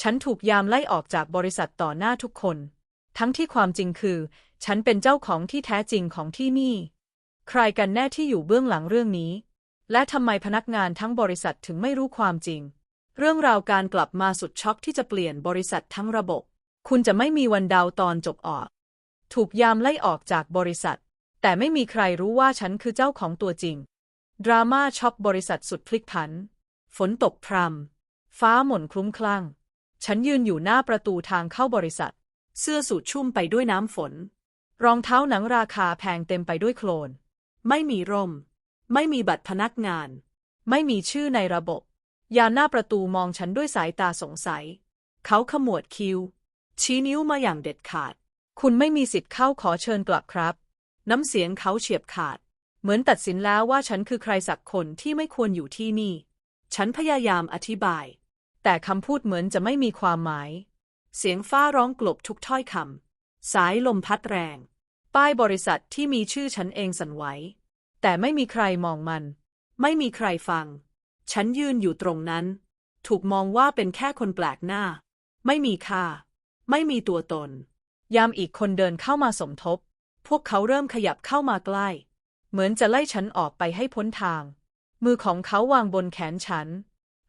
ฉันถูกยามไล่ออกจากบริษัทต่อหน้าทุกคน ทั้งที่ความจริงคือ ฉันเป็นเจ้าของที่แท้จริงของที่นี่ ใครกันแน่ที่อยู่เบื้องหลังเรื่องนี้ และทำไมพนักงานทั้งบริษัทถึงไม่รู้ความจริง เรื่องราวการกลับมาสุดช็อกที่จะเปลี่ยนบริษัททั้งระบบ คุณจะไม่มีวันเดาตอนจบออก ถูกยามไล่ออกจากบริษัท แต่ไม่มีใครรู้ว่าฉันคือเจ้าของตัวจริง ดราม่าช็อกบริษัทสุดพลิกผัน ฝนตกพรำฟ้าหม่นคลุ้มคลั่ง ฉันยืนอยู่หน้าประตูทางเข้าบริษัท เสื้อสูทชุ่มไปด้วยน้ำฝน รองเท้าหนังราคาแพงเต็มไปด้วยโคลน ไม่มีร่ม ไม่มีบัตรพนักงาน ไม่มีชื่อในระบบ ยาหน้าประตูมองฉันด้วยสายตาสงสัย เขาขมวดคิ้ว ชี้นิ้วมาอย่างเด็ดขาด คุณไม่มีสิทธิ์เข้าขอเชิญกลับครับ น้ำเสียงเขาเฉียบขาด เหมือนตัดสินแล้วว่าฉันคือใครสักคนที่ไม่ควรอยู่ที่นี่ ฉันพยายามอธิบาย แต่คำพูดเหมือนจะไม่มีความหมาย เสียงฟ้าร้องกลบทุกถ้อยคำ สายลมพัดแรง ป้ายบริษัทที่มีชื่อฉันเองสั่นไหว แต่ไม่มีใครมองมัน ไม่มีใครฟัง ฉันยืนอยู่ตรงนั้น ถูกมองว่าเป็นแค่คนแปลกหน้า ไม่มีค่า ไม่มีตัวตน ยามอีกคนเดินเข้ามาสมทบ พวกเขาเริ่มขยับเข้ามาใกล้ เหมือนจะไล่ฉันออกไปให้พ้นทาง มือของเขาวางบนแขนฉัน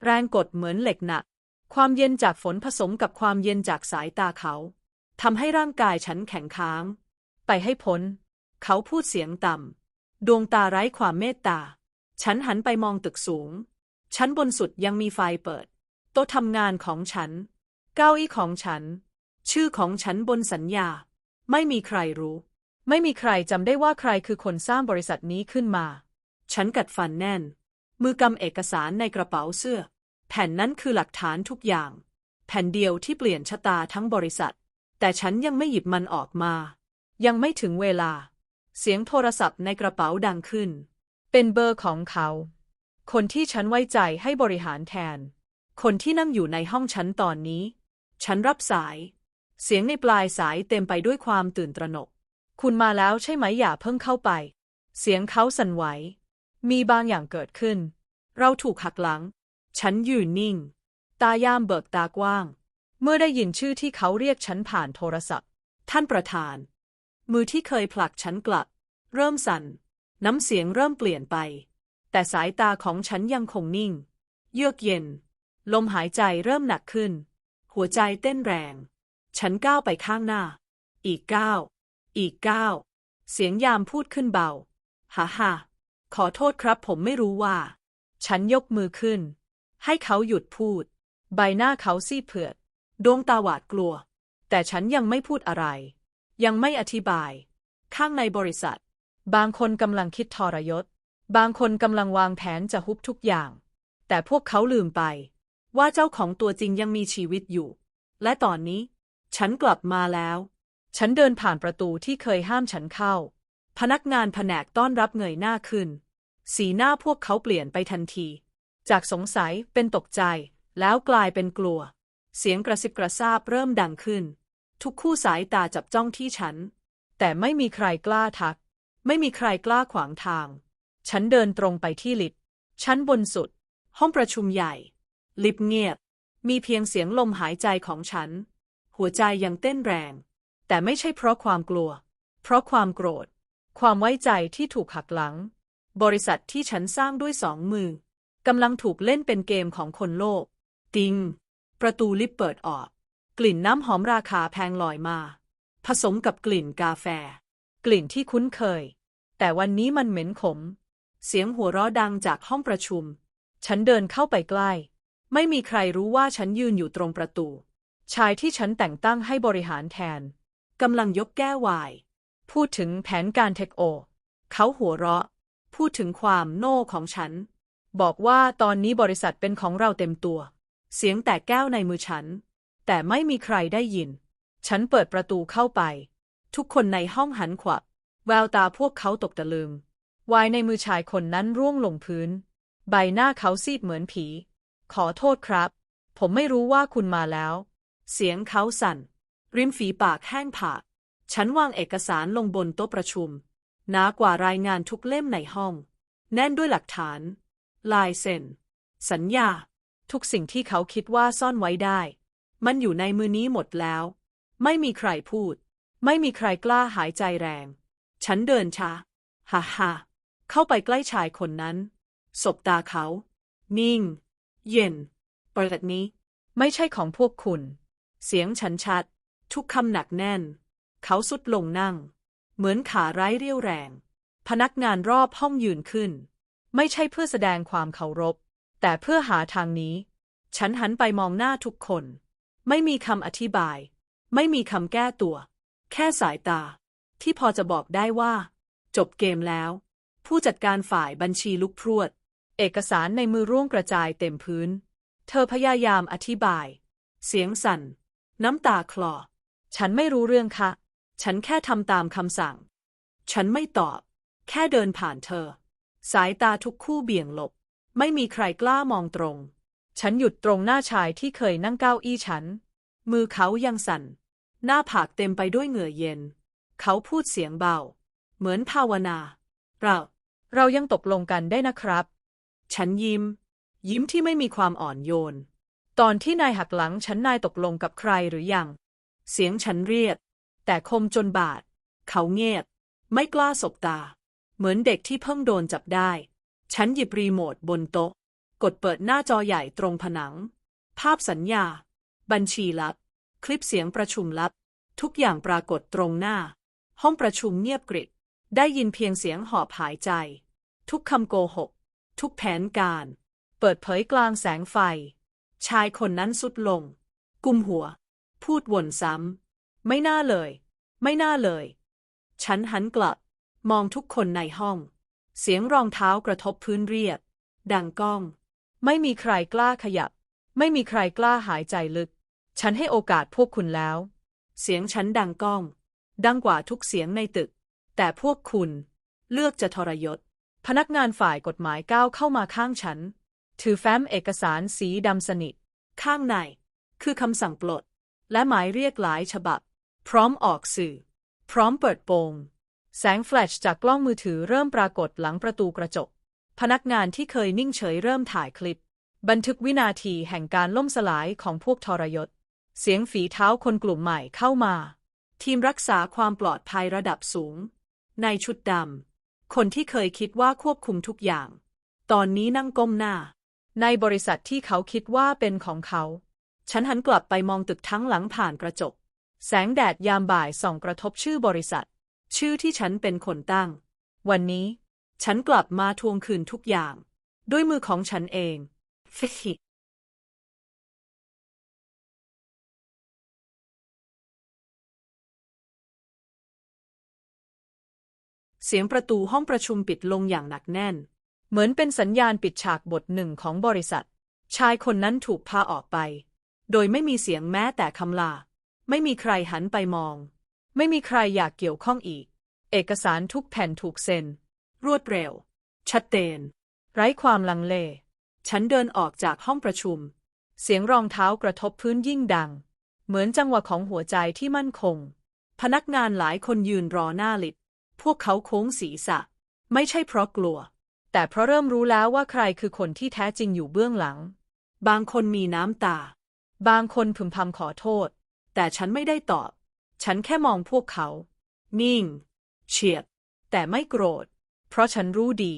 แรงกดเหมือนเหล็กหนัก ความเย็นจากฝนผสมกับความเย็นจากสายตาเขาทำให้ร่างกายฉันแข็งค้าง ไปให้พ้น เขาพูดเสียงต่ำ ดวงตาไร้ความเมตตา ฉันหันไปมองตึกสูง ชั้นบนสุดยังมีไฟเปิด โต๊ะทำงานของฉัน เก้าอี้ของฉัน ชื่อของฉันบนสัญญา ไม่มีใครรู้ ไม่มีใครจำได้ว่าใครคือคนสร้างบริษัทนี้ขึ้นมา ฉันกัดฟันแน่น มือกำเอกสารในกระเป๋าเสื้อ แผ่นนั้นคือหลักฐานทุกอย่าง แผ่นเดียวที่เปลี่ยนชะตาทั้งบริษัท แต่ฉันยังไม่หยิบมันออกมา ยังไม่ถึงเวลา เสียงโทรศัพท์ในกระเป๋าดังขึ้น เป็นเบอร์ของเขา คนที่ฉันไว้ใจให้บริหารแทน คนที่นั่งอยู่ในห้องฉันตอนนี้ ฉันรับสาย เสียงในปลายสายเต็มไปด้วยความตื่นตระหนก คุณมาแล้วใช่ไหมอย่าเพิ่งเข้าไป เสียงเขาสั่นไหว มีบางอย่างเกิดขึ้น เราถูกหักหลัง ฉันยืนนิ่ง ตายามเบิกตากว้าง เมื่อได้ยินชื่อที่เขาเรียกฉันผ่านโทรศัพท์ ท่านประธาน มือที่เคยผลักฉันกลับ เริ่มสั่น น้ำเสียงเริ่มเปลี่ยนไป แต่สายตาของฉันยังคงนิ่ง เยือกเย็น ลมหายใจเริ่มหนักขึ้น หัวใจเต้นแรง ฉันก้าวไปข้างหน้า อีกก้าวอีกก้าวเสียงยามพูดขึ้นเบา ฮ่าฮ่าขอโทษครับผมไม่รู้ว่า ฉันยกมือขึ้น ให้เขาหยุดพูด ใบหน้าเขาซีดเผือดดวงตาหวาดกลัว แต่ฉันยังไม่พูดอะไร ยังไม่อธิบาย ข้างในบริษัท บางคนกำลังคิดทรยศ บางคนกำลังวางแผนจะฮุบทุกอย่าง แต่พวกเขาลืมไป ว่าเจ้าของตัวจริงยังมีชีวิตอยู่ และตอนนี้ ฉันกลับมาแล้ว ฉันเดินผ่านประตูที่เคยห้ามฉันเข้า พนักงานแผนกต้อนรับเงยหน้าขึ้น สีหน้าพวกเขาเปลี่ยนไปทันที จากสงสัยเป็นตกใจ แล้วกลายเป็นกลัว เสียงกระซิบกระซาบเริ่มดังขึ้น ทุกคู่สายตาจับจ้องที่ฉัน แต่ไม่มีใครกล้าทัก ไม่มีใครกล้าขวางทาง ฉันเดินตรงไปที่ลิฟต์ชั้นบนสุด ห้องประชุมใหญ่ ลิฟต์เงียบ มีเพียงเสียงลมหายใจของฉัน หัวใจยังเต้นแรง แต่ไม่ใช่เพราะความกลัว เพราะความโกรธ ความไว้ใจที่ถูกหักหลัง บริษัทที่ฉันสร้างด้วยสองมือ กำลังถูกเล่นเป็นเกมของคนโลก ติง ประตูลิฟต์เปิดออก กลิ่นน้ำหอมราคาแพงลอยมา ผสมกับกลิ่นกาแฟ กลิ่นที่คุ้นเคย แต่วันนี้มันเหม็นขม เสียงหัวเราะดังจากห้องประชุม ฉันเดินเข้าไปใกล้ ไม่มีใครรู้ว่าฉันยืนอยู่ตรงประตู ชายที่ฉันแต่งตั้งให้บริหารแทนกำลังยกแก้วไวน์พูดถึงแผนการเทคโอ เขาหัวเราะ พูดถึงความโน่ของฉัน บอกว่าตอนนี้บริษัทเป็นของเราเต็มตัว เสียงแตกแก้วในมือฉัน แต่ไม่มีใครได้ยิน ฉันเปิดประตูเข้าไป ทุกคนในห้องหันขวับ แววตาพวกเขาตกตะลึงวายในมือชายคนนั้นร่วงลงพื้น ใบหน้าเขาซีดเหมือนผี ขอโทษครับ ผมไม่รู้ว่าคุณมาแล้ว เสียงเขาสั่น ริมฝีปากแห้งผาก ฉันวางเอกสารลงบนโต๊ะประชุมหนากว่ารายงานทุกเล่มในห้อง แน่นด้วยหลักฐาน ลายเซ็น สัญญา ทุกสิ่งที่เขาคิดว่าซ่อนไว้ได้ มันอยู่ในมือนี้หมดแล้ว ไม่มีใครพูด ไม่มีใครกล้าหายใจแรง ฉันเดินช้าฮ่าฮ่าเข้าไปใกล้ชายคนนั้น สบตาเขา นิ่ง เย็นปรดนี้ ไม่ใช่ของพวกคุณ เสียงฉันชัด ทุกคำหนักแน่น เขาสุดลงนั่ง เหมือนขาไร้เรี่ยวแรง พนักงานรอบห้องยืนขึ้น ไม่ใช่เพื่อแสดงความเคารพ แต่เพื่อหาทางนี้ ฉันหันไปมองหน้าทุกคน ไม่มีคำอธิบาย ไม่มีคำแก้ตัว แค่สายตา ที่พอจะบอกได้ว่า จบเกมแล้ว ผู้จัดการฝ่ายบัญชีลุกพรวด เอกสารในมือร่วงกระจายเต็มพื้น เธอพยายามอธิบาย เสียงสั่น น้ำตาคลอ ฉันไม่รู้เรื่องค่ะ ฉันแค่ทำตามคำสั่ง ฉันไม่ตอบ แค่เดินผ่านเธอ สายตาทุกคู่เบี่ยงหลบ ไม่มีใครกล้ามองตรง ฉันหยุดตรงหน้าชายที่เคยนั่งเก้าอี้ฉัน มือเขายังสั่น หน้าผากเต็มไปด้วยเหงื่อเย็น เขาพูดเสียงเบา เหมือนภาวนา เรา เรายังตกลงกันได้นะครับ ฉันยิ้ม ยิ้มที่ไม่มีความอ่อนโยน ตอนที่นายหักหลังฉันนายตกลงกับใครหรือยัง เสียงฉันเรียดแต่คมจนบาด เขาเงียบ ไม่กล้าสบตา เหมือนเด็กที่เพิ่งโดนจับได้ ฉันหยิบรีโมทบนโต๊ะ กดเปิดหน้าจอใหญ่ตรงผนัง ภาพสัญญา บัญชีลับ คลิปเสียงประชุมลับ ทุกอย่างปรากฏตรงหน้า ห้องประชุมเงียบกริบ ได้ยินเพียงเสียงหอบหายใจ ทุกคำโกหก ทุกแผนการ เปิดเผยกลางแสงไฟ ชายคนนั้นสุดลง กุมหัว พูดวนซ้ำ ไม่น่าเลย ไม่น่าเลย ฉันหันกลับ มองทุกคนในห้อง เสียงรองเท้ากระทบพื้นเรียบ ดังก้อง ไม่มีใครกล้าขยับ ไม่มีใครกล้าหายใจลึก ฉันให้โอกาสพวกคุณแล้ว เสียงฉันดังก้อง ดังกว่าทุกเสียงในตึก แต่พวกคุณ เลือกจะทรยศ พนักงานฝ่ายกฎหมายก้าวเข้ามาข้างฉัน ถือแฟ้มเอกสารสีดำสนิท ข้างใน คือคำสั่งปลด และหมายเรียกหลายฉบับ พร้อมออกสื่อ พร้อมเปิดโปง แสงแฟลชจากกล้องมือถือเริ่มปรากฏหลังประตูกระจก พนักงานที่เคยนิ่งเฉยเริ่มถ่ายคลิป บันทึกวินาทีแห่งการล่มสลายของพวกทรยศ เสียงฝีเท้าคนกลุ่มใหม่เข้ามา ทีมรักษาความปลอดภัยระดับสูง ในชุดดำ คนที่เคยคิดว่าควบคุมทุกอย่าง ตอนนี้นั่งก้มหน้า ในบริษัทที่เขาคิดว่าเป็นของเขา ฉันหันกลับไปมองตึกทั้งหลังผ่านกระจก แสงแดดยามบ่ายส่องกระทบชื่อบริษัท ชื่อที่ฉันเป็นคนตั้ง วันนี้ ฉันกลับมาทวงคืนทุกอย่าง ด้วยมือของฉันเองฟิเสียงประตูห้องประชุมปิดลงอย่างหนักแน่น เหมือนเป็นสัญญาณปิดฉากบทหนึ่งของบริษัท ชายคนนั้นถูกพาออกไป โดยไม่มีเสียงแม้แต่คำลา ไม่มีใครหันไปมอง ไม่มีใครอยากเกี่ยวข้องอีก เอกสารทุกแผ่นถูกเซ็น รวดเร็ว ชัดเจน ไร้ความลังเล ฉันเดินออกจากห้องประชุม เสียงรองเท้ากระทบพื้นยิ่งดัง เหมือนจังหวะของหัวใจที่มั่นคง พนักงานหลายคนยืนรอหน้าลิฟต์พวกเขาโค้งศีรษะ ไม่ใช่เพราะกลัว แต่เพราะเริ่มรู้แล้วว่าใครคือคนที่แท้จริงอยู่เบื้องหลัง บางคนมีน้ำตา บางคนพึมพำขอโทษ แต่ฉันไม่ได้ตอบ ฉันแค่มองพวกเขา นิ่ง เฉียบ แต่ไม่โกรธ เพราะฉันรู้ดี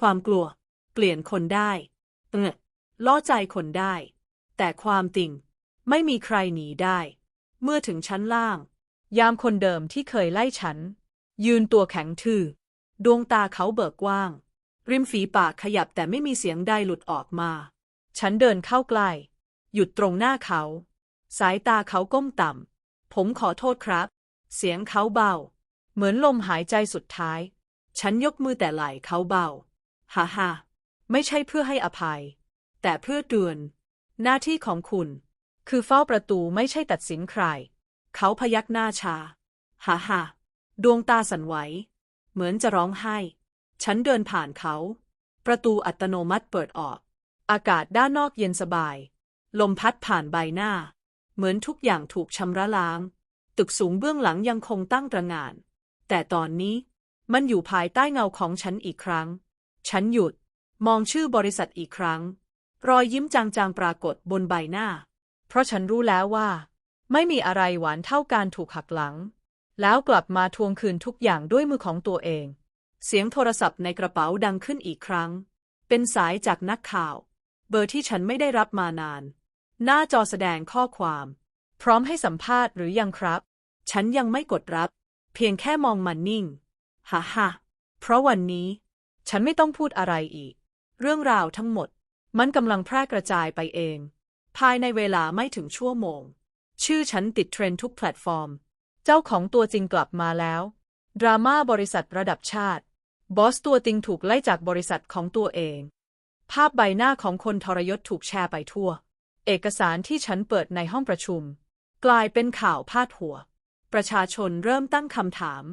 ความกลัว เปลี่ยนคนได้เออล่อใจคนได้ แต่ความติ่งไม่มีใครหนีได้ เมื่อถึงชั้นล่าง ยามคนเดิมที่เคยไล่ฉัน ยืนตัวแข็งทื่อ ดวงตาเขาเบิกกว้าง ริมฝีปากขยับแต่ไม่มีเสียงใดหลุดออกมา ฉันเดินเข้าใกล้ หยุดตรงหน้าเขา สายตาเขาก้มต่ำ ผมขอโทษครับ เสียงเขาเบา เหมือนลมหายใจสุดท้าย ฉันยกมือแต่ไหล่เขาเบา ฮ่าฮ่าไม่ใช่เพื่อให้อภัย แต่เพื่อเตือน หน้าที่ของคุณ คือเฝ้าประตูไม่ใช่ตัดสินใคร เขาพยักหน้าชา ฮ่าฮ่าดวงตาสั่นไหว เหมือนจะร้องไห้ ฉันเดินผ่านเขา ประตูอัตโนมัติเปิดออก อากาศด้านนอกเย็นสบาย ลมพัดผ่านใบหน้า เหมือนทุกอย่างถูกชำระล้าง ตึกสูงเบื้องหลังยังคงตั้งตระงาน แต่ตอนนี้มันอยู่ภายใต้เงาของฉันอีกครั้ง ฉันหยุด มองชื่อบริษัทอีกครั้ง รอยยิ้มจางๆปรากฏบนใบหน้า เพราะฉันรู้แล้วว่า ไม่มีอะไรหวานเท่าการถูกหักหลัง แล้วกลับมาทวงคืนทุกอย่างด้วยมือของตัวเอง เสียงโทรศัพท์ในกระเป๋าดังขึ้นอีกครั้ง เป็นสายจากนักข่าว เบอร์ที่ฉันไม่ได้รับมานาน หน้าจอแสดงข้อความ พร้อมให้สัมภาษณ์หรือยังครับ ฉันยังไม่กดรับ เพียงแค่มองมันนิ่ง ฮ่าฮ่าเพราะวันนี้ ฉันไม่ต้องพูดอะไรอีก เรื่องราวทั้งหมด มันกำลังแพร่กระจายไปเอง ภายในเวลาไม่ถึงชั่วโมง ชื่อฉันติดเทรนด์ทุกแพลตฟอร์ม เจ้าของตัวจริงกลับมาแล้ว ดราม่าบริษัทระดับชาติ บอสตัวจริงถูกไล่จากบริษัทของตัวเอง ภาพใบหน้าของคนทรยศถูกแชร์ไปทั่ว เอกสารที่ฉันเปิดในห้องประชุม กลายเป็นข่าวพาดหัว ประชาชนเริ่มตั้งคำถาม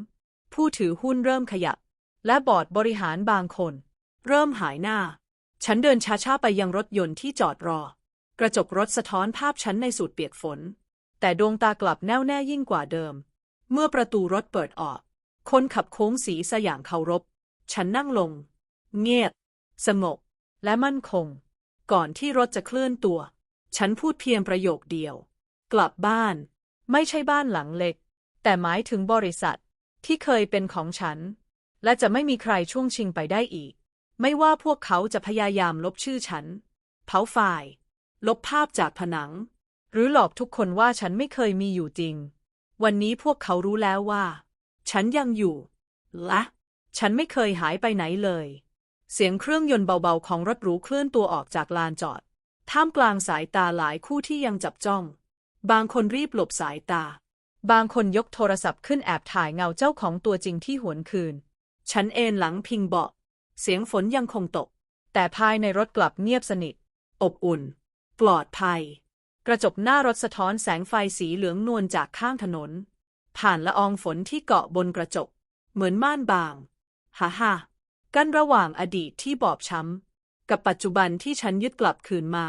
ผู้ถือหุ้นเริ่มขยับ และบอร์ดบริหารบางคน เริ่มหายหน้า ฉันเดินช้าๆไปยังรถยนต์ที่จอดรอ กระจกรถสะท้อนภาพฉันในสูตรเปียกฝน แต่ดวงตากลับแน่วแน่ยิ่งกว่าเดิม เมื่อประตูรถเปิดออก คนขับโค้งสีสอย่างเคารพ ฉันนั่งลง เงียบ สงบและมั่นคง ก่อนที่รถจะเคลื่อนตัว ฉันพูดเพียงประโยคเดียว กลับบ้าน ไม่ใช่บ้านหลังเล็ก แต่หมายถึงบริษัทที่เคยเป็นของฉัน และจะไม่มีใครช่วงชิงไปได้อีก ไม่ว่าพวกเขาจะพยายามลบชื่อฉัน เผาไฟล์ลบภาพจากผนัง หรือหลอกทุกคนว่าฉันไม่เคยมีอยู่จริง วันนี้พวกเขารู้แล้วว่า ฉันยังอยู่ และฉันไม่เคยหายไปไหนเลย เสียงเครื่องยนต์เบาๆของรถหรูเคลื่อนตัวออกจากลานจอด ท่ามกลางสายตาหลายคู่ที่ยังจับจ้อง บางคนรีบหลบสายตา บางคนยกโทรศัพท์ขึ้นแอบถ่ายเงาเจ้าของตัวจริงที่หวนคืน ฉันเอนหลังพิงเบาะ เสียงฝนยังคงตก แต่ภายในรถกลับเงียบสนิท อบอุ่น ปลอดภัย กระจกหน้ารถสะท้อนแสงไฟสีเหลืองนวลจากข้างถนน ผ่านละอองฝนที่เกาะบนกระจก เหมือนม่านบาง ฮ่าฮ่ากันระหว่างอดีตที่บอบช้ำ กับปัจจุบันที่ฉันยึดกลับคืนมา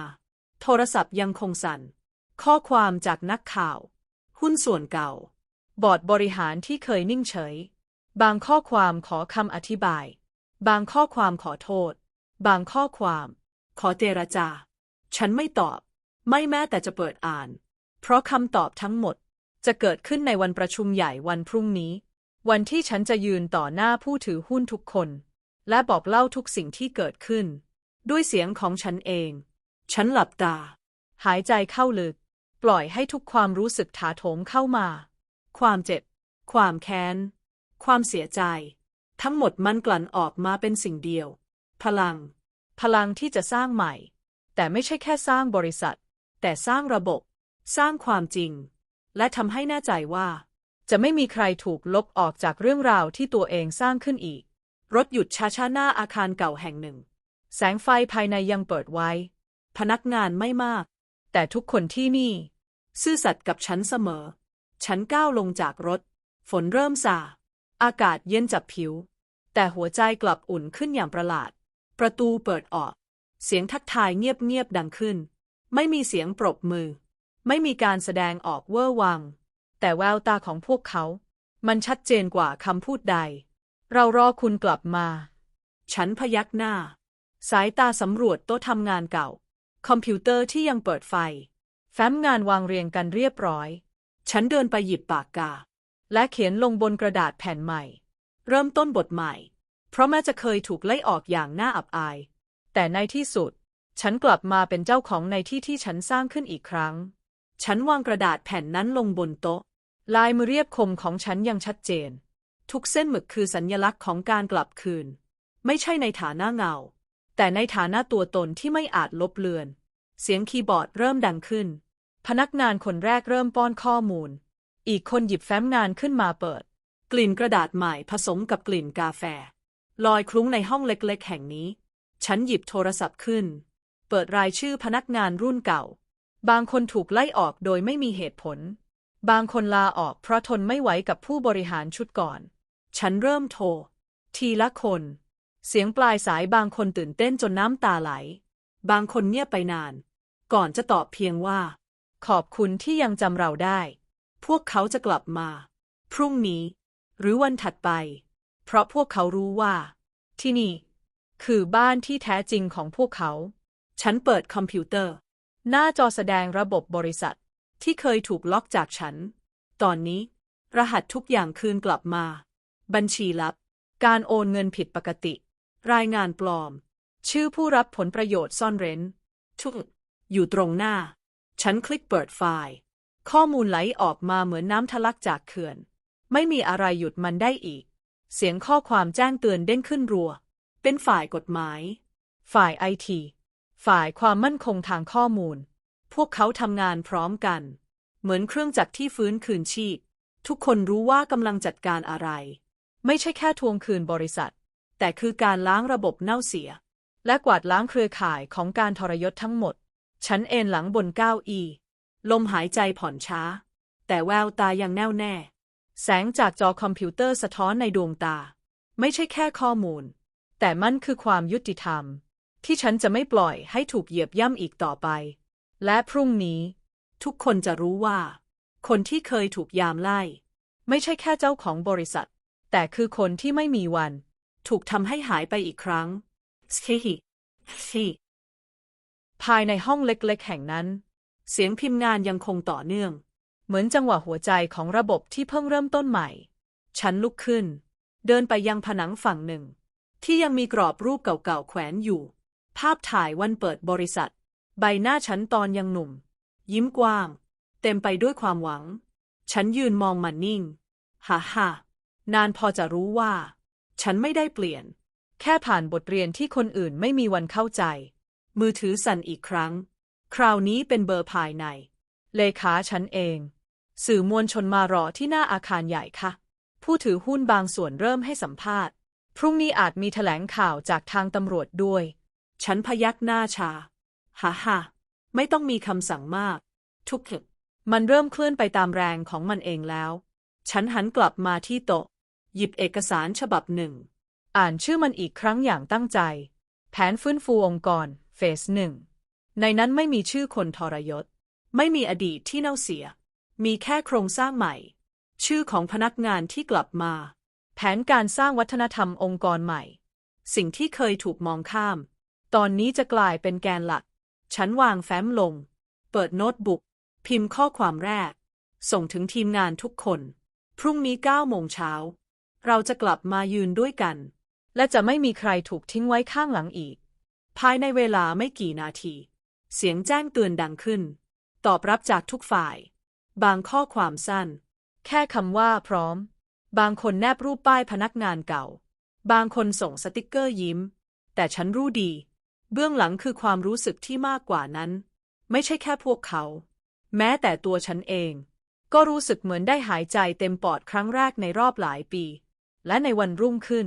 โทรศัพท์ยังคงสั่น ข้อความจากนักข่าว หุ้นส่วนเก่า บอร์ดบริหารที่เคยนิ่งเฉย บางข้อความขอคำอธิบาย บางข้อความขอโทษ บางข้อความ ขอเจรจา ฉันไม่ตอบ ไม่แม้แต่จะเปิดอ่าน เพราะคำตอบทั้งหมดจะเกิดขึ้นในวันประชุมใหญ่วันพรุ่งนี้ วันที่ฉันจะยืนต่อหน้าผู้ถือหุ้นทุกคน และบอกเล่าทุกสิ่งที่เกิดขึ้น ด้วยเสียงของฉันเอง ฉันหลับตา หายใจเข้าลึก ปล่อยให้ทุกความรู้สึกถาโถมเข้ามา ความเจ็บ ความแค้น ความเสียใจ ทั้งหมดมันกลั่นออกมาเป็นสิ่งเดียว พลัง พลังที่จะสร้างใหม่ แต่ไม่ใช่แค่สร้างบริษัท แต่สร้างระบบ สร้างความจริง และทำให้แน่ใจว่า จะไม่มีใครถูกลบออกจากเรื่องราวที่ตัวเองสร้างขึ้นอีก รถหยุดช้าๆหน้าอาคารเก่าแห่งหนึ่ง แสงไฟภายในยังเปิดไว้ พนักงานไม่มาก แต่ทุกคนที่นี่ ซื่อสัตย์กับฉันเสมอ ฉันก้าวลงจากรถ ฝนเริ่มซาอากาศเย็นจับผิว แต่หัวใจกลับอุ่นขึ้นอย่างประหลาด ประตูเปิดออก เสียงทักทายเงียบๆดังขึ้น ไม่มีเสียงปรบมือ ไม่มีการแสดงออกเวอร์วัง แต่แววตาของพวกเขา มันชัดเจนกว่าคำพูดใด เรารอคุณกลับมา ฉันพยักหน้า สายตาสำรวจโต๊ะทำงานเก่า คอมพิวเตอร์ที่ยังเปิดไฟ แฟ้มงานวางเรียงกันเรียบร้อย ฉันเดินไปหยิบปากกา และเขียนลงบนกระดาษแผ่นใหม่ เริ่มต้นบทใหม่ เพราะแม้จะเคยถูกไล่ออกอย่างน่าอับอาย แต่ในที่สุด ฉันกลับมาเป็นเจ้าของในที่ที่ฉันสร้างขึ้นอีกครั้ง ฉันวางกระดาษแผ่นนั้นลงบนโต๊ะ ลายมือเรียบคมของฉันยังชัดเจน ทุกเส้นหมึกคือสัญญลักษณ์ของการกลับคืน ไม่ใช่ในฐานะเงา แต่ในฐานะตัวตนที่ไม่อาจลบเลือน เสียงคีย์บอร์ดเริ่มดังขึ้น พนักงานคนแรกเริ่มป้อนข้อมูล อีกคนหยิบแฟ้มงานขึ้นมาเปิด กลิ่นกระดาษใหม่ผสมกับกลิ่นกาแฟ ลอยคลุ้งในห้องเล็กๆ แห่งนี้ ฉันหยิบโทรศัพท์ขึ้น เปิดรายชื่อพนักงานรุ่นเก่า บางคนถูกไล่ออกโดยไม่มีเหตุผล บางคนลาออกเพราะทนไม่ไหวกับผู้บริหารชุดก่อน ฉันเริ่มโทร ทีละคน เสียงปลายสายบางคนตื่นเต้นจนน้ำตาไหล บางคนเงียบไปนาน ก่อนจะตอบเพียงว่า ขอบคุณที่ยังจำเราได้ พวกเขาจะกลับมา พรุ่งนี้ หรือวันถัดไป เพราะพวกเขารู้ว่า ที่นี่ คือบ้านที่แท้จริงของพวกเขา ฉันเปิดคอมพิวเตอร์ หน้าจอแสดงระบบบริษัท ที่เคยถูกล็อกจากฉัน ตอนนี้ รหัสทุกอย่างคืนกลับมา บัญชีลับ การโอนเงินผิดปกติ รายงานปลอม ชื่อผู้รับผลประโยชน์ซ่อนเร้น ทุก อยู่ตรงหน้า ฉันคลิกเปิดไฟล์ ข้อมูลไหลออกมาเหมือนน้ำทะลักจากเขื่อน ไม่มีอะไรหยุดมันได้อีก เสียงข้อความแจ้งเตือนเด้งขึ้นรัว เป็นฝ่ายกฎหมาย ฝ่ายไอที ฝ่ายความมั่นคงทางข้อมูล พวกเขาทำงานพร้อมกัน เหมือนเครื่องจักรที่ฟื้นคืนชีพ ทุกคนรู้ว่ากำลังจัดการอะไร ไม่ใช่แค่ทวงคืนบริษัท แต่คือการล้างระบบเน่าเสีย และกวาดล้างเครือข่ายของการทรยศทั้งหมด ฉันเอนหลังบนเก้าอี้ลมหายใจผ่อนช้า แต่แววตายังแน่วแน่ แสงจากจอคอมพิวเตอร์สะท้อนในดวงตา ไม่ใช่แค่ข้อมูล แต่มันคือความยุติธรรม ที่ฉันจะไม่ปล่อยให้ถูกเหยียบย่ำอีกต่อไป และพรุ่งนี้ ทุกคนจะรู้ว่า คนที่เคยถูกยามไล่ ไม่ใช่แค่เจ้าของบริษัท แต่คือคนที่ไม่มีวัน ถูกทำให้หายไปอีกครั้งสฮิฮิภายในห้องเล็กๆ แห่งนั้น เสียงพิมพ์งานยังคงต่อเนื่อง เหมือนจังหวะหัวใจของระบบที่เพิ่งเริ่มต้นใหม่ ฉันลุกขึ้น เดินไปยังผนังฝั่งหนึ่ง ที่ยังมีกรอบรูปเก่าๆ แขวนอยู่ ภาพถ่ายวันเปิดบริษัท ใบหน้าฉันตอนยังหนุ่ม ยิ้มกว้าง เต็มไปด้วยความหวัง ฉันยืนมองมันนิ่ง ฮ่าฮ่านานพอจะรู้ว่า ฉันไม่ได้เปลี่ยน แค่ผ่านบทเรียนที่คนอื่นไม่มีวันเข้าใจ มือถือสั่นอีกครั้ง คราวนี้เป็นเบอร์ภายใน เลขาฉันเอง สื่อมวลชนมารอที่หน้าอาคารใหญ่ค่ะ ผู้ถือหุ้นบางส่วนเริ่มให้สัมภาษณ์ พรุ่งนี้อาจมีแถลงข่าวจากทางตำรวจด้วย ฉันพยักหน้าชาฮ่าฮ่าไม่ต้องมีคำสั่งมาก ทุกทึกมันเริ่มเคลื่อนไปตามแรงของมันเองแล้ว ฉันหันกลับมาที่โต๊ะ หยิบเอกสารฉบับหนึ่ง อ่านชื่อมันอีกครั้งอย่างตั้งใจ แผนฟื้นฟูองค์กร เฟสหนึ่ง ในนั้นไม่มีชื่อคนทรยศ ไม่มีอดีตที่เน่าเสีย มีแค่โครงสร้างใหม่ ชื่อของพนักงานที่กลับมา แผนการสร้างวัฒนธรรมองค์กรใหม่ สิ่งที่เคยถูกมองข้าม ตอนนี้จะกลายเป็นแกนหลัก ฉันวางแฟ้มลง เปิดโน้ตบุ๊ก พิมพ์ข้อความแรก ส่งถึงทีมงานทุกคน พรุ่งนี้เก้าโมงเช้า เราจะกลับมายืนด้วยกัน และจะไม่มีใครถูกทิ้งไว้ข้างหลังอีก ภายในเวลาไม่กี่นาที เสียงแจ้งเตือนดังขึ้น ตอบรับจากทุกฝ่าย บางข้อความสั้น แค่คำว่าพร้อม บางคนแนบรูปป้ายพนักงานเก่า บางคนส่งสติกเกอร์ยิ้ม แต่ฉันรู้ดี เบื้องหลังคือความรู้สึกที่มากกว่านั้น ไม่ใช่แค่พวกเขา แม้แต่ตัวฉันเอง ก็รู้สึกเหมือนได้หายใจเต็มปอดครั้งแรกในรอบหลายปี และในวันรุ่งขึ้น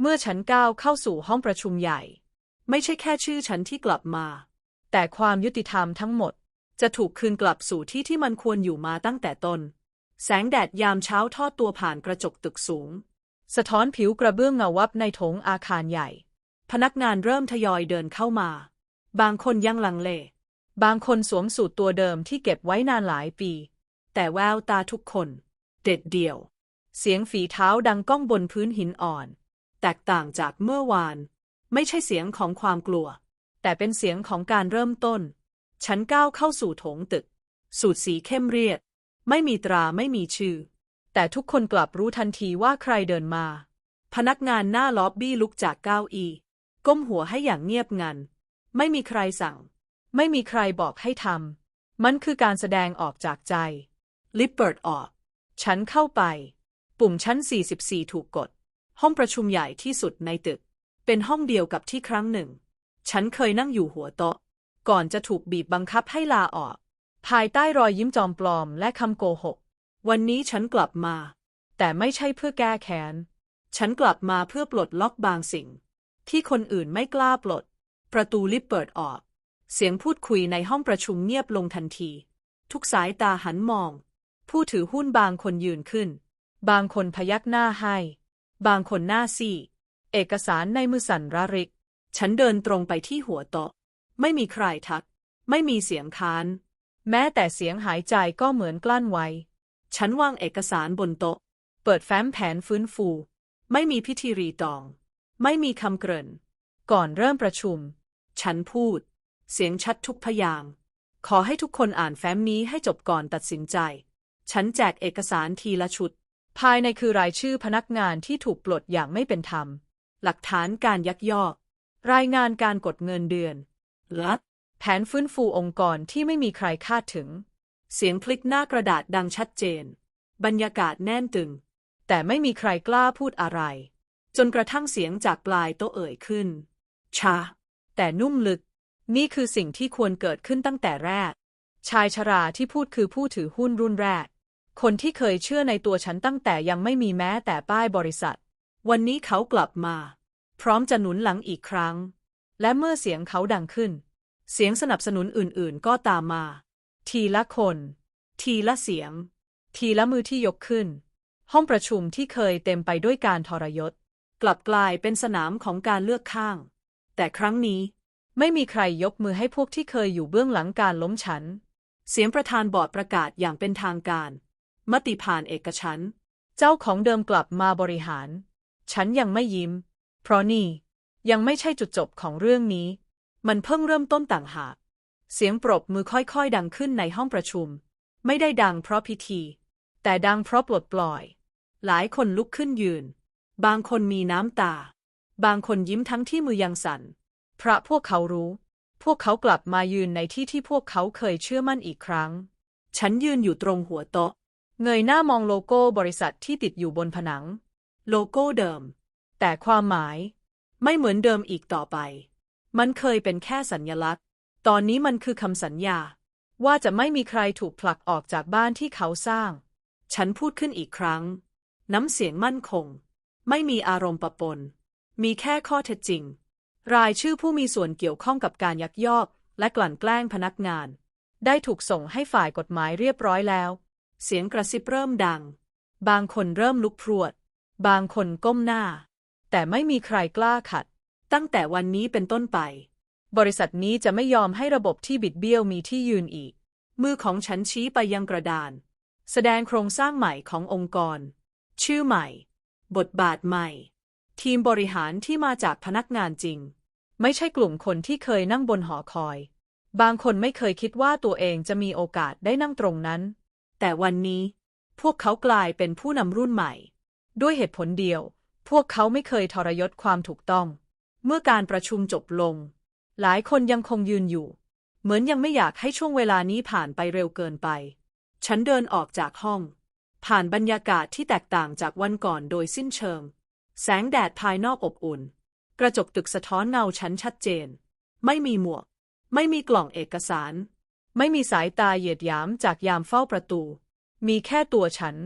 เมื่อฉันก้าวเข้าสู่ห้องประชุมใหญ่ ไม่ใช่แค่ชื่อฉันที่กลับมา แต่ความยุติธรรมทั้งหมด จะถูกคืนกลับสู่ที่ที่มันควรอยู่มาตั้งแต่ต้น แสงแดดยามเช้าทอดตัวผ่านกระจกตึกสูง สะท้อนผิวกระเบื้องเงาวับในโถงอาคารใหญ่ พนักงานเริ่มทยอยเดินเข้ามา บางคนยังลังเล บางคนสวมสูตรตัวเดิมที่เก็บไว้นานหลายปี แต่แววตาทุกคน เด็ดเดี่ยว เสียงฝีเท้าดังก้องบนพื้นหินอ่อน แตกต่างจากเมื่อวาน ไม่ใช่เสียงของความกลัว แต่เป็นเสียงของการเริ่มต้นฉันก้าวเข้าสู่โถงตึก สูตรสีเข้มเรียด ไม่มีตราไม่มีชื่อ แต่ทุกคนกลับรู้ทันทีว่าใครเดินมา พนักงานหน้าล็อบบี้ลุกจากเก้าอี้ก้มหัวให้อย่างเงียบงัน ไม่มีใครสั่ง ไม่มีใครบอกให้ทำมันคือการแสดงออกจากใจ ลิปเปิดออก ฉันเข้าไป ปุ่มชั้น 44 ถูกกด ห้องประชุมใหญ่ที่สุดในตึก เป็นห้องเดียวกับที่ครั้งหนึ่ง ฉันเคยนั่งอยู่หัวโต๊ะ ก่อนจะถูกบีบบังคับให้ลาออก ภายใต้รอยยิ้มจอมปลอมและคำโกหก วันนี้ฉันกลับมา แต่ไม่ใช่เพื่อแก้แค้น ฉันกลับมาเพื่อปลดล็อกบางสิ่ง ที่คนอื่นไม่กล้าปลด ประตูลิฟต์เปิดออก เสียงพูดคุยในห้องประชุมเงียบลงทันที ทุกสายตาหันมอง ผู้ถือหุ้นบางคนยืนขึ้น บางคนพยักหน้าให้ บางคนหน้าซีเอกสารในมือสั่นระริก ฉันเดินตรงไปที่หัวโต๊ะ ไม่มีใครทัก ไม่มีเสียงค้าน แม้แต่เสียงหายใจก็เหมือนกลั้นไว้ ฉันวางเอกสารบนโต๊ะ เปิดแฟ้มแผนฟื้นฟู ไม่มีพิธีรีตอง ไม่มีคำเกริ่น ก่อนเริ่มประชุม ฉันพูด เสียงชัดทุกพยาง ขอให้ทุกคนอ่านแฟ้มนี้ให้จบก่อนตัดสินใจ ฉันแจกเอกสารทีละชุด ภายในคือรายชื่อพนักงานที่ถูกปลดอย่างไม่เป็นธรรม หลักฐานการยักยอก รายงานการกดเงินเดือน และแผนฟื้นฟูองค์กรที่ไม่มีใครคาดถึง เสียงคลิกหน้ากระดาษดังชัดเจน บรรยากาศแน่นตึง แต่ไม่มีใครกล้าพูดอะไร จนกระทั่งเสียงจากปลายโต๊ะเอ่ยขึ้นชาแต่นุ่มลึก นี่คือสิ่งที่ควรเกิดขึ้นตั้งแต่แรก ชายชราที่พูดคือผู้ถือหุ้นรุ่นแรก คนที่เคยเชื่อในตัวฉันตั้งแต่ยังไม่มีแม้แต่ป้ายบริษัท วันนี้เขากลับมา พร้อมจะหนุนหลังอีกครั้ง และเมื่อเสียงเขาดังขึ้น เสียงสนับสนุนอื่นๆ ก็ตามมา ทีละคน ทีละเสียง ทีละมือที่ยกขึ้น ห้องประชุมที่เคยเต็มไปด้วยการทรยศ กลับกลายเป็นสนามของการเลือกข้าง แต่ครั้งนี้ไม่มีใครยกมือให้พวกที่เคยอยู่เบื้องหลังการล้มฉัน เสียงประธานบอร์ดประกาศอย่างเป็นทางการ มติผ่านเอกฉันเจ้าของเดิมกลับมาบริหาร ฉันยังไม่ยิ้ม เพราะนี่ยังไม่ใช่จุดจบของเรื่องนี้ มันเพิ่งเริ่มต้นต่างหาก เสียงปรบมือค่อยๆ ดังขึ้นในห้องประชุม ไม่ได้ดังเพราะพิธี แต่ดังเพราะปลดปล่อย หลายคนลุกขึ้นยืน บางคนมีน้ำตา บางคนยิ้มทั้งที่มือยังสั่นเพราะพวกเขารู้ พวกเขากลับมายืนในที่ที่พวกเขาเคยเชื่อมั่นอีกครั้ง ฉันยืนอยู่ตรงหัวโต๊ะ เงยหน้ามองโลโก้บริษัทที่ติดอยู่บนผนัง โลโก้เดิม แต่ความหมาย ไม่เหมือนเดิมอีกต่อไป มันเคยเป็นแค่สัญญลักษณ์ ตอนนี้มันคือคำสัญญา ว่าจะไม่มีใครถูกผลักออกจากบ้านที่เขาสร้าง ฉันพูดขึ้นอีกครั้ง น้ำเสียงมั่นคง ไม่มีอารมณ์ปะปน มีแค่ข้อเท็จจริง รายชื่อผู้มีส่วนเกี่ยวข้องกับการยักยอก และกลั่นแกล้งพนักงาน ได้ถูกส่งให้ฝ่ายกฎหมายเรียบร้อยแล้ว เสียงกระซิบเริ่มดัง บางคนเริ่มลุกพรวด บางคนก้มหน้า แต่ไม่มีใครกล้าขัด ตั้งแต่วันนี้เป็นต้นไป บริษัทนี้จะไม่ยอมให้ระบบที่บิดเบี้ยวมีที่ยืนอีก มือของฉันชี้ไปยังกระดาน แสดงโครงสร้างใหม่ขององค์กร ชื่อใหม่ บทบาทใหม่ ทีมบริหารที่มาจากพนักงานจริง ไม่ใช่กลุ่มคนที่เคยนั่งบนหอคอย บางคนไม่เคยคิดว่าตัวเองจะมีโอกาสได้นั่งตรงนั้น แต่วันนี้พวกเขากลายเป็นผู้นำรุ่นใหม่ ด้วยเหตุผลเดียว พวกเขาไม่เคยทรยศความถูกต้อง เมื่อการประชุมจบลง หลายคนยังคงยืนอยู่ เหมือนยังไม่อยากให้ช่วงเวลานี้ผ่านไปเร็วเกินไป ฉันเดินออกจากห้อง ผ่านบรรยากาศที่แตกต่างจากวันก่อนโดยสิ้นเชิง แสงแดดภายนอกอบอุ่น กระจกตึกสะท้อนเงาฉันชัดเจน ไม่มีหมวก ไม่มีกล่องเอกสาร ไม่มีสายตาเหยียดหยามจากยามเฝ้าประตู มีแค่ตัวฉัน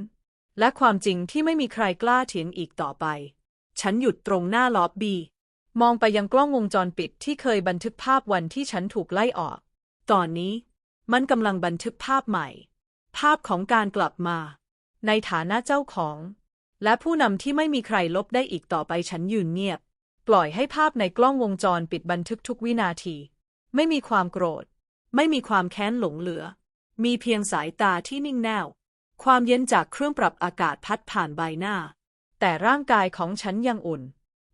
และความจริงที่ไม่มีใครกล้าเถียงอีกต่อไป ฉันหยุดตรงหน้าล็อบบี้ มองไปยังกล้องวงจรปิดที่เคยบันทึกภาพวันที่ฉันถูกไล่ออก ตอนนี้มันกำลังบันทึกภาพใหม่ ภาพของการกลับมา ในฐานะเจ้าของ และผู้นำที่ไม่มีใครลบได้อีกต่อไปฉันยืนเงียบ ปล่อยให้ภาพในกล้องวงจรปิดบันทึกทุกวินาที ไม่มีความโกรธ ไม่มีความแค้นหลงเหลือ มีเพียงสายตาที่นิ่งแน่ว ความเย็นจากเครื่องปรับอากาศพัดผ่านใบหน้า แต่ร่างกายของฉันยังอุ่น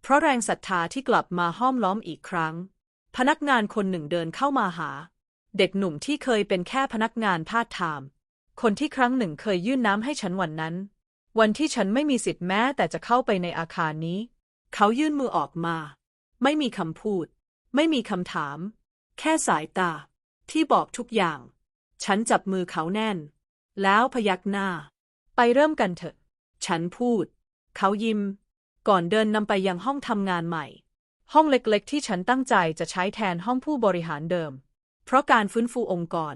เพราะแรงศรัทธาที่กลับมาห้อมล้อมอีกครั้ง พนักงานคนหนึ่งเดินเข้ามาหา เด็กหนุ่มที่เคยเป็นแค่พนักงานพาดไทม์คนที่ครั้งหนึ่งเคยยื่นน้ำให้ฉันวันนั้น วันที่ฉันไม่มีสิทธิ์แม้แต่จะเข้าไปในอาคารนี้ เขายื่นมือออกมา ไม่มีคำพูด ไม่มีคำถาม แค่สายตา ที่บอกทุกอย่าง ฉันจับมือเขาแน่น แล้วพยักหน้า ไปเริ่มกันเถอะ ฉันพูด เขายิ้ม ก่อนเดินนำไปยังห้องทำงานใหม่ ห้องเล็กๆ ที่ฉันตั้งใจจะใช้แทนห้องผู้บริหารเดิม เพราะการฟื้นฟูองค์กร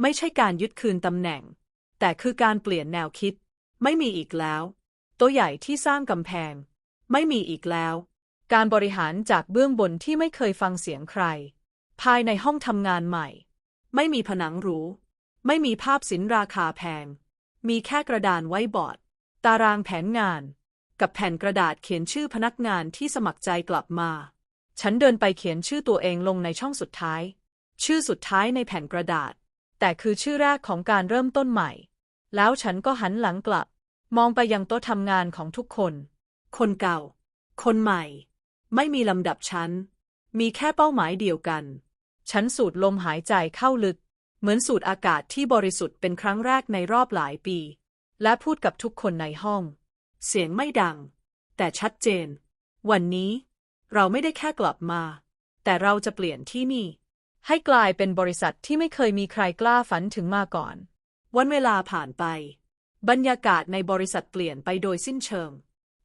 ไม่ใช่การยึดคืนตำแหน่ง แต่คือการเปลี่ยนแนวคิด ไม่มีอีกแล้ว ตัวใหญ่ที่สร้างกำแพง ไม่มีอีกแล้ว การบริหารจากเบื้องบนที่ไม่เคยฟังเสียงใคร ภายในห้องทำงานใหม่ ไม่มีผนังหรู ไม่มีภาพศิลราคาแพง มีแค่กระดานไว้บอร์ด ตารางแผนงาน กับแผ่นกระดาษเขียนชื่อพนักงานที่สมัครใจกลับมา ฉันเดินไปเขียนชื่อตัวเองลงในช่องสุดท้าย ชื่อสุดท้ายในแผ่นกระดาษ แต่คือชื่อแรกของการเริ่มต้นใหม่ แล้วฉันก็หันหลังกลับ มองไปยังโต๊ะทำงานของทุกคน คนเก่า คนใหม่ ไม่มีลำดับชั้น มีแค่เป้าหมายเดียวกัน ฉันสูดลมหายใจเข้าลึก เหมือนสูดอากาศที่บริสุทธิ์เป็นครั้งแรกในรอบหลายปี และพูดกับทุกคนในห้อง เสียงไม่ดัง แต่ชัดเจน วันนี้ เราไม่ได้แค่กลับมา แต่เราจะเปลี่ยนที่นี่ ให้กลายเป็นบริษัทที่ไม่เคยมีใครกล้าฝันถึงมาก่อน วันเวลาผ่านไป บรรยากาศในบริษัทเปลี่ยนไปโดยสิ้นเชิง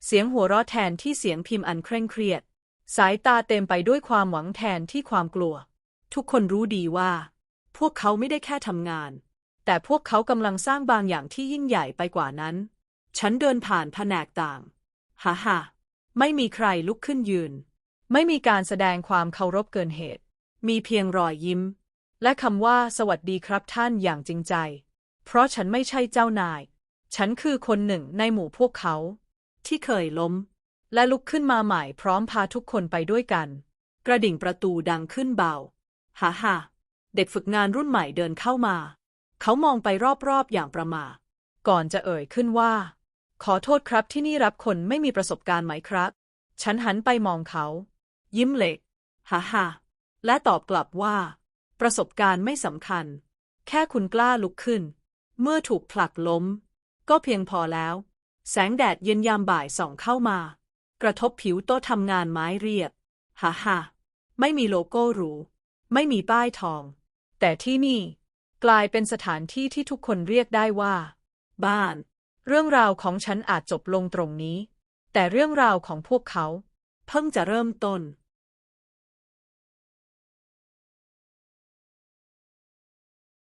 เสียงหัวเราะแทนที่เสียงพิมพ์อันเคร่งเครียด สายตาเต็มไปด้วยความหวังแทนที่ความกลัว ทุกคนรู้ดีว่า พวกเขาไม่ได้แค่ทำงาน แต่พวกเขากำลังสร้างบางอย่างที่ยิ่งใหญ่ไปกว่านั้น ฉันเดินผ่านแผนกต่างฮ่าฮ่าไม่มีใครลุกขึ้นยืน ไม่มีการแสดงความเคารพเกินเหตุ มีเพียงรอยยิ้ม และคำว่าสวัสดีครับท่านอย่างจริงใจ เพราะฉันไม่ใช่เจ้านาย ฉันคือคนหนึ่งในหมู่พวกเขา ที่เคยล้ม และลุกขึ้นมาใหม่พร้อมพาทุกคนไปด้วยกัน กระดิ่งประตูดังขึ้นเบา ฮ่าฮ่าเด็กฝึกงานรุ่นใหม่เดินเข้ามา เขามองไปรอบๆอย่างประมาก่อนจะเอ่ยขึ้นว่า ขอโทษครับที่นี่รับคนไม่มีประสบการณ์ไหมครับ ฉันหันไปมองเขา ยิ้มเล็กฮ่าฮ่าและตอบกลับว่า ประสบการณ์ไม่สำคัญ แค่คุณกล้าลุกขึ้น เมื่อถูกผลักล้ม ก็เพียงพอแล้ว แสงแดดเย็นยามบ่ายส่องเข้ามา กระทบผิวโต๊ะทำงานไม้เรียบฮ่าฮ่าไม่มีโลโก้หรู ไม่มีป้ายทอง แต่ที่นี่ กลายเป็นสถานที่ที่ทุกคนเรียกได้ว่า บ้าน เรื่องราวของฉันอาจจบลงตรงนี้ แต่เรื่องราวของพวกเขา เพิ่งจะเริ่มต้น